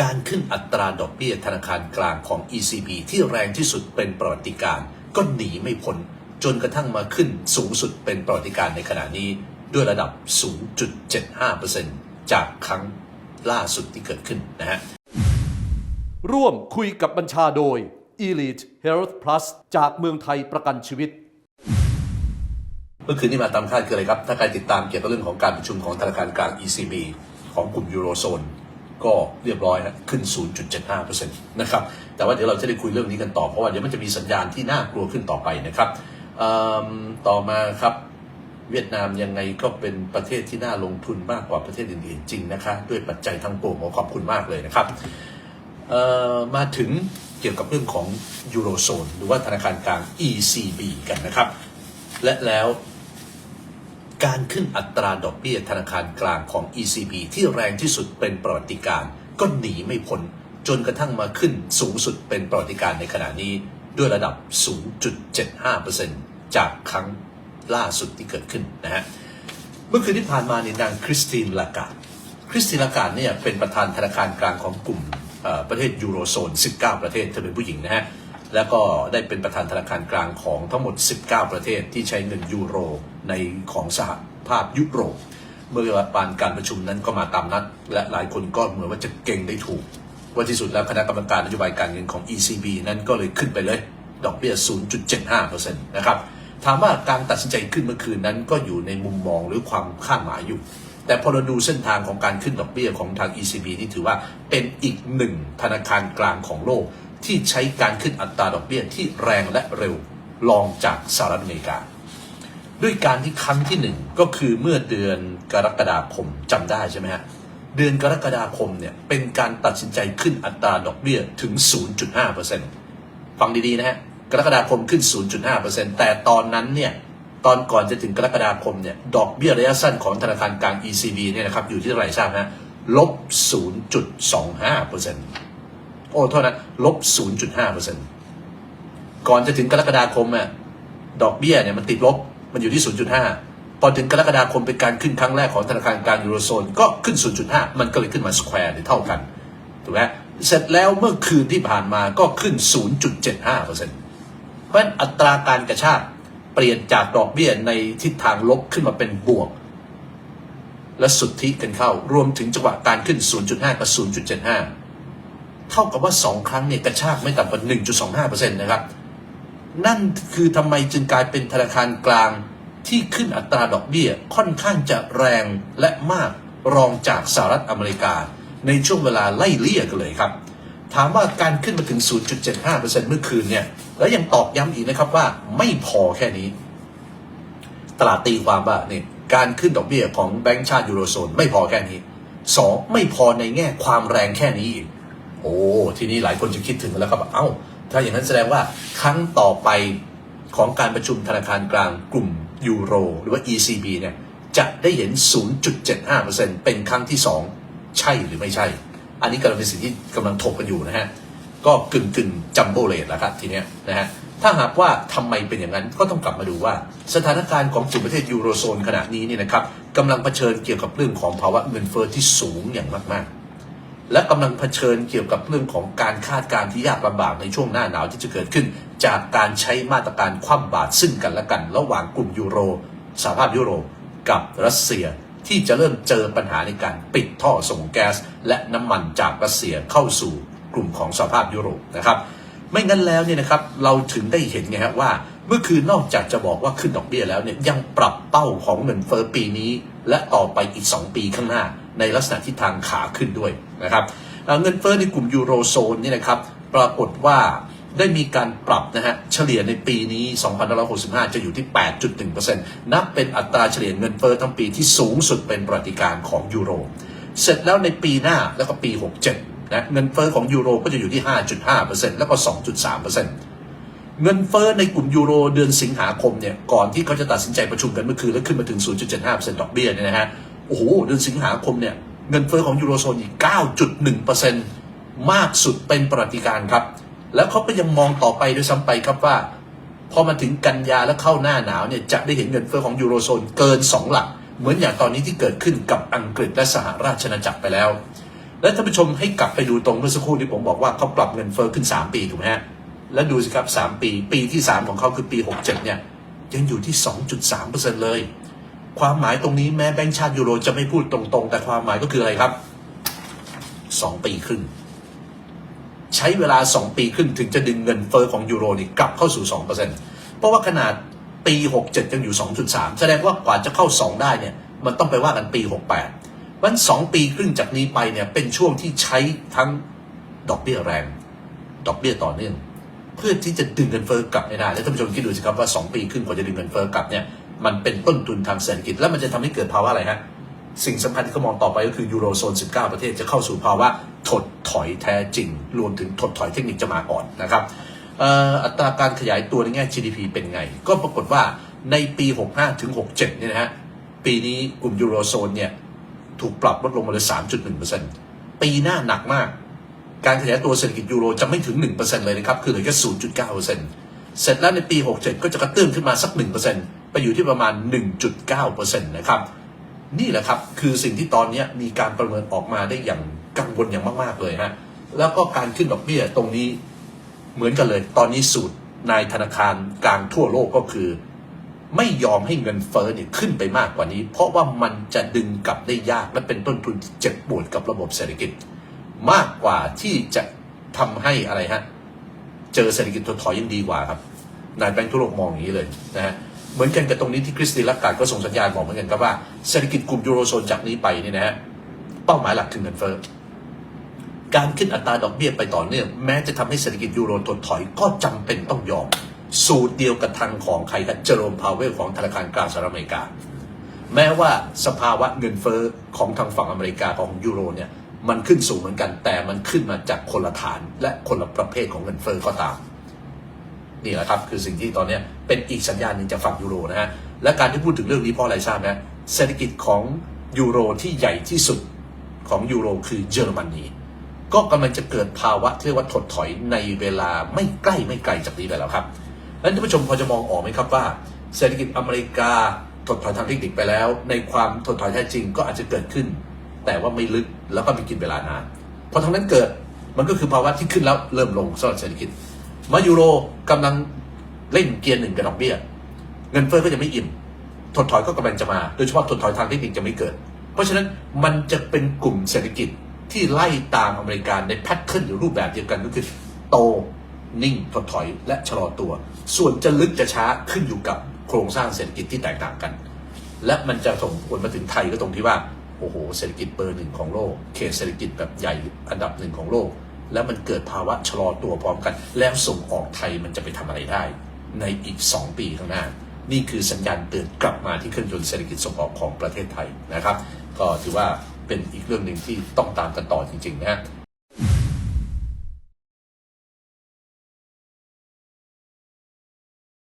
การขึ้นอัตราดอกเบี้ยธนาคารกลางของ ECB ที่แรงที่สุดเป็นประวัติการณ์ก็หนีไม่พ้นจนกระทั่งมาขึ้นสูงสุดเป็นประวัติการณ์ในขณะนี้ด้วยระดับ 0.75%จากครั้งล่าสุดที่เกิดขึ้นนะฮะ ร่วมคุยกับบัญชาโดย Elite Health Plus จากเมืองไทยประกันชีวิต เมื่อคืนนี้มาตามคาดคืออะไรครับ ถ้าใครติดตามเกี่ยวกับเรื่องของการประชุมของธนาคารกลาง ECB ของกลุ่มยูโรโซน ก็เรียบร้อยฮะขึ้น 0.75%นะครับแต่ว่าเดี๋ยวเราจะได้คุยเรื่องนี้กันต่อ เพราะว่าเดี๋ยวมันจะมีสัญญาณที่น่ากลัวขึ้นต่อไปนะครับต่อมาครับเวียดนามยังไงก็เป็นประเทศที่น่าลงทุนมากกว่าประเทศอื่นๆจริงนะคะด้วยปัจจัยทั้งปวงขอขอบคุณมากเลยนะครับมาถึงเกี่ยวกับเรื่องของยูโรโซนหรือว่าธนาคารกลาง ECB กันนะครับ และแล้ว การขึ้นอัตราดอกเบี้ยธนาคารกลางของ ECB ที่แรงที่สุดเป็นประวัติการ์ก็หนีไม่พ้นจนกระทั่งมาขึ้นสูงสุดเป็นประวัติการ์ในขณะนี้ด้วยระดับ 0.75%จากครั้งล่าสุดที่เกิดขึ้นนะฮะ เมื่อคืนที่ผ่านมาเนี่ยนางคริสตินลากาดคริสตินลากาดเนี่ยเป็นประธานธนาคารกลางของกลุ่มประเทศยูโรโซน 19 ประเทศเธอเป็นผู้หญิงนะฮะ แล้วก็ได้เป็นประธานธนาคารกลางของทั้งหมด 19 ประเทศที่ใช้เงินยูโรในของสหภาพยุโรป เมื่อปานการประชุมนั้นก็มาตามนัด และหลายคนก็เหมือนว่าจะเก่งได้ถูก ว่าที่สุดแล้วคณะกรรมการนโยบายการเงินของ ECB นั้นก็เลยขึ้นไปเลย ดอกเบี้ย 0.75%นะครับ ถามว่าการตัดสินใจขึ้นเมื่อคืนนั้นก็อยู่ในมุมมองหรือความคาดหมายอยู่ แต่พอเราดูเส้นทางของการขึ้นดอกเบี้ยของทาง ECB นี่ถือว่าเป็นอีกหนึ่งธนาคารกลางของโลก ที่ใช้การขึ้นอัตราดอกเบี้ยที่แรงและเร็วรองจากสหรัฐอเมริกา ด้วยการที่ครั้งที่หนึ่งก็คือเมื่อเดือนกรกฎาคมจำได้ใช่ไหมฮะเดือนกรกฎาคมเนี่ยเป็นการตัดสินใจขึ้นอัตราดอกเบี้ยถึง 0.5%ฟังดีๆนะฮะกรกฎาคมขึ้น 0.5%แต่ตอนนั้นเนี่ยตอนก่อนจะถึงกรกฎาคมเนี่ยดอกเบี้ยระยะสั้นของธนาคารกลาง ECB เนี่ยนะครับอยู่ที่เท่าไหร่ทราบฮะลบ 0.25% โอ้โทษนะลบ 0.5%ก่อนจะถึงกรกฎาคมอะดอกเบี้ยเนี่ยมันติดลบมันอยู่ที่ 0.5 พอถึงกรกฎาคมเป็นการขึ้นครั้งแรกของธนาคารกลางยูโรโซนก็ขึ้น 0.5 มันก็เลยขึ้นมาสแควร์หรือเท่ากันถูกไหมเสร็จแล้วเมื่อคืนที่ผ่านมาก็ขึ้น 0.75%เพราะฉะนั้นอัตราการกระชากเปลี่ยนจากดอกเบี้ยในทิศทางลบขึ้นมาเป็นบวก และสุดทธิกันเข้ารวมถึงจังหวะการขึ้น 0.5 กับ 0.75 เท่ากับว่า 2 ครั้งเนี่ยกระชากไม่ต่ำกว่า 1.25%นะครับ นั่นคือทำไมจึงกลายเป็นธนาคารกลางที่ขึ้นอัตราดอกเบี้ยค่อนข้างจะแรงและมากรองจากสหรัฐอเมริกา ในช่วงเวลาไล่เลี่ยกันเลยครับ ถามว่าการขึ้นมาถึง 0.75%เมื่อคืนเนี่ย แล้วยังตอกย้ำอีกนะครับว่าไม่พอแค่นี้ ตลาดตีความว่าเนี่ยการขึ้นดอกเบี้ยของแบงก์ชาติยูโรโซนไม่พอแค่นี้สองไม่พอในแง่ความแรงแค่นี้อีก โอ้ทีนี้หลายคนจะคิดถึงแล้วครับเอ้า ถ้าอย่างนั้นแสดงว่าครั้งต่อไปของการประชุมธนาคารกลางกลุ่มยูโรหรือว่า ECB เนี่ยจะได้เห็น 0.75%เป็นครั้งที่ 2 ใช่หรือไม่ใช่ อันนี้กำลังเป็นสิ่งที่กำลังถกกันอยู่นะฮะ ก็กึ่งกึ่งจัมโบ้เลทแล้วครับทีเนี้ยนะฮะ ถ้าหากว่าทำไมเป็นอย่างนั้นก็ต้องกลับมาดูว่า สถานการณ์ของกลุ่มประเทศยูโรโซนขณะนี้นี่นะครับกำลังเผชิญเกี่ยวกับเรื่องของภาวะเงินเฟ้อที่สูงอย่างมากๆ และกำลังเผชิญเกี่ยวกับเรื่องของการคาดการณ์ที่ยากลำบากในช่วงหน้าหนาวที่จะเกิดขึ้น จากการใช้มาตรการคว่ำบาตรซึ่งกันและกัน ระหว่างกลุ่มยูโรสหภาพยุโรปกับรัสเซียที่จะเริ่มเจอปัญหาในการปิดท่อส่งแก๊ส และน้ำมันจากรัสเซียเข้าสู่กลุ่มของสหภาพยุโรปนะครับ ไม่งั้นแล้วเนี่ยนะครับเราถึงได้เห็นไงฮะว่าเมื่อคืนนอกจากจะบอกว่าขึ้นดอกเบี้ยแล้วเนี่ยยังปรับเป้าของเงินเฟอ้อปีนี้ และต่อไปอีก 2 ปีข้างหน้า ในลักษณะที่ทางขาขึ้นด้วยนะครับเงินเฟ้อในกลุ่มยูโรโซนนี่นะครับปรากฏว่าได้มีการปรับนะฮะเฉลี่ยในปีนี้ 2565 จะอยู่ที่ 8.1%นับเป็นอัตราเฉลี่ยเงินเฟ้อทั้งปีที่สูงสุดเป็นประวัติการของยูโร เสร็จแล้วในปีหน้าแล้วก็ปี 67 นะเงินเฟ้อของยูโรก็จะอยู่ที่ 5.5%แล้วก็ 2.3%เงินเฟ้อในกลุ่มยูโรเดือนสิงหาคมเนี่ยก่อนที่เขาจะตัดสินใจประชุมกันเมื่อคืนแล้วขึ้นมาถึง 0.75%ดอกเบี้ยเนี่ยนะฮะ โอ้โหเดือนสิงหาคมเนี่ยเงินเฟ้อของยูโรโซนอีก 9.1%มากสุดเป็นประติการครับ แล้วเขาก็ยังมองต่อไปด้วยซ้ำไปครับว่า พอมาถึงกันยาแล้วเข้าหน้าหนาวเนี่ยจะได้เห็นเงินเฟ้อของยูโรโซนเกิน 2 หลัก เหมือนอย่างตอนนี้ที่เกิดขึ้นกับอังกฤษและสหราชอาณาจักรไปแล้ว และท่านผู้ชมให้กลับไปดูตรงเมื่อสักครู่ที่ผมบอกว่าเขาปรับเงินเฟ้อขึ้น 3 ปีถูกไหมฮะแล้วดูสิครับ 3 ปี ปีที่ 3 ของเขาคือปี 67 เนี่ยยังอยู่ที่ 2.3%เลย ความหมายตรงนี้แม้แบงก์ชาติยูโรจะไม่พูดตรงๆ แต่ความหมายก็คืออะไรครับ2ปีครึ่งใช้เวลา2ปีครึ่งถึงจะดึงเงินเฟอ้อของยูโรนี่กลับเข้าสู่2%เปอร์เซ็นเพราะว่าขนาดปี67ยังอยู่2.3แสดงว่ากว่าจะเข้า2ได้เนี่ยมันต้องไปว่ากันปี68วันสองปีครึ่งจากนี้ไปเนี่ยเป็นช่วงที่ใช้ทั้งดอกเบี้ยแรง ดอกเบี้ยต่อเนื่องเพื่อที่จะดึงเงินเฟ้อกลับให้ได้ แล้วท่านผู้ชมคิดดูสิครับว่า 2 ปีครึ่งกว่าจะดึงเงินเฟ้อกลับเนี่ย มันเป็นต้นทุนทางเศรษฐกิจ แล้วมันจะทำให้เกิดภาวะอะไรฮะ สิ่งสำคัญที่เขามองต่อไปก็คือยูโรโซน 19 ประเทศจะเข้าสู่ภาวะถดถอยแท้จริง รวมถึงถดถอยเทคนิคจะมาก่อนนะครับอัตราการขยายตัวในแง่ GDP เป็นไง ก็ปรากฏว่าในปี 65 ถึง 67 เนี่ยนะฮะ ปีนี้กลุ่มยูโรโซนเนี่ยถูกปรับลดลงมาเหลือ3.1%ปีหน้าหนักมาก การขยายตัวเศรษฐกิจยูโรจะไม่ถึง 1%เลยนะครับ คือเหลือแค่ 0.9%เสร็จแล้วในปี 67 ก็จะกระเตื้องขึ้นมาสัก 1% อยู่ที่ประมาณ 1.9%นะครับ นี่แหละครับคือสิ่งที่ตอนนี้มีการประเมินออกมาได้อย่างกังวลอย่างมาก ๆ เลยฮะแล้วก็การขึ้นดอกเบี้ยตรงนี้เหมือนกันเลย ตอนนี้สูตรนายธนาคารกลางทั่วโลกก็คือ ไม่ยอมให้เงินเฟ้อเนี่ยขึ้นไปมากกว่านี้ เพราะว่ามันจะดึงกลับได้ยากและเป็นต้นทุนที่เจ็บปวดกับระบบเศรษฐกิจ มากกว่าที่จะทำให้อะไรฮะเจอเศรษฐกิจถดถอยยังดีกว่าครับนายแบงค์ทั่วโลกมองอย่างนี้เลยนะฮะ เหมือนกันกับตรงนี้ที่คริสติลักการก็ส่งสัญญาณบอกเหมือนกันครับว่าเศรษฐกิจกลุ่มยูโรโซนจากนี้ไปเนี่ยนะฮะเป้าหมายหลักคือเงินเฟ้อการขึ้นอัตราดอกเบี้ยไปต่อเนื่องแม้จะทำให้เศรษฐกิจยูโรถดถอยก็จำเป็นต้องยอม สูตรเดียวกับทางของใครครับเจอโรมพาวเวลของธนาคารกลางสหรัฐอเมริกา แม้ว่าสภาวะเงินเฟ้อของทางฝั่งอเมริกาของยูโรเนี่ยมันขึ้นสูงเหมือนกันแต่มันขึ้นมาจากคนละฐานและคนละประเภทของเงินเฟ้อก็ตาม นี่แหละครับคือสิ่งที่ตอนนี้เป็นอีกสัญญาณหนึ่งจากฝั่งยูโรนะฮะและการที่พูดถึงเรื่องนี้เพราะอะไรทราบไหมเศรษฐกิจของยูโรที่ใหญ่ที่สุดของยูโรคือเยอรมนีก็กำลังจะเกิดภาวะเรียกว่าถดถอยในเวลาไม่ใกล้ไม่ไกลจากนี้ไปแล้วครับแล้วท่านผู้ชมพอจะมองออกไหมครับว่า เศรษฐกิจอเมริกาถดถอยทางเทคนิคไปแล้ว ในความถดถอยแท้จริงก็อาจจะเกิดขึ้น แต่ว่าไม่ลึกแล้วก็มีกินเวลานานพอทางนั้นเกิดมันก็คือภาวะที่ขึ้นแล้วเริ่มลงสำหรับเศรษฐกิจมายูโร กำลังเล่นเกียร์หนึ่งกับดอกเบี้ย เงินเฟ้อก็ยังไม่อิ่ม ถดถอยก็กำลังจะมา โดยเฉพาะถดถอยทางเทคนิคจะไม่เกิด เพราะฉะนั้นมันจะเป็นกลุ่มเศรษฐกิจที่ไล่ตามอเมริกาในแพทเทิร์นหรือรูปแบบเดียวกันก็คือโตนิ่งถดถอยและชะลอตัว ส่วนจะลึกจะช้าขึ้นอยู่กับโครงสร้างเศรษฐกิจที่แตกต่างกัน และมันจะส่งผลมาถึงไทยก็ตรงที่ว่าโอ้โหเศรษฐกิจเบอร์หนึ่งของโลก เขตเศรษฐกิจแบบใหญ่อันดับหนึ่งของโลก แล้วมันเกิดภาวะชะลอตัวพร้อมกัน แล้วส่งออกไทยมันจะไปทำอะไรได้ ในอีก 2 ปีข้างหน้า นี่คือสัญญาณเตือนกลับมาที่เครื่องยนต์เศรษฐกิจส่งออกของประเทศไทยนะครับ ก็ถือว่าเป็นอีกเรื่องหนึ่งที่ต้องตามกันต่อจริงๆนะฮะ